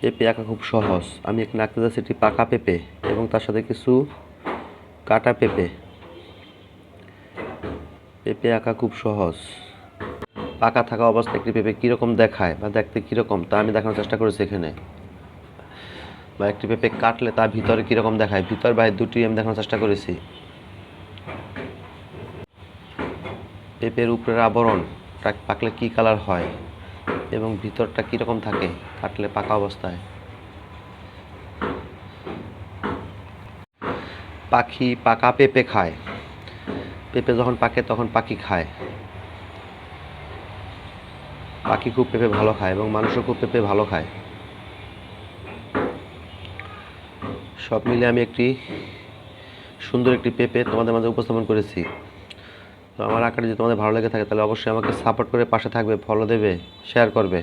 পেঁপে আঁকা খুব সহজ। আমি এখানে আঁকতে যাচ্ছি একটি পাকা পেঁপে এবং তার সাথে কিছু কাটা পেঁপে। পেঁপে আঁকা খুব সহজ। পাকা থাকা অবস্থায় একটি পেঁপে কীরকম দেখায় বা দেখতে কীরকম তা আমি দেখানোর চেষ্টা করেছি এখানে। বা একটি পেঁপে কাটলে তার ভিতরে কীরকম দেখায়, ভিতর বাইরে দুটি আমি দেখানোর চেষ্টা করেছি। পেঁপের উপরের আবরণটা পাকলে কী কালার হয়? এবং ভিতরটা কীরকম থাকে? কাটলে পাকা অবস্থায়। পাখি পাকা পেঁপে খায়। পেঁপে যখন পাকে, তখন পাখি খায়। পাখি খুব পেঁপে ভালো খায় এবং মানুষও খুব পেঁপে ভালো খায়। সব মিলে আমি একটি সুন্দর একটি পেঁপে তোমাদের মাঝে উপস্থাপন করেছি। তো আমার আঁকাটা যদি তোমাদের ভালো লেগে থাকে, তাহলে অবশ্যই আমাকে সাপোর্ট করে পাশে থাকবে ফলো দেবে শেয়ার করবে।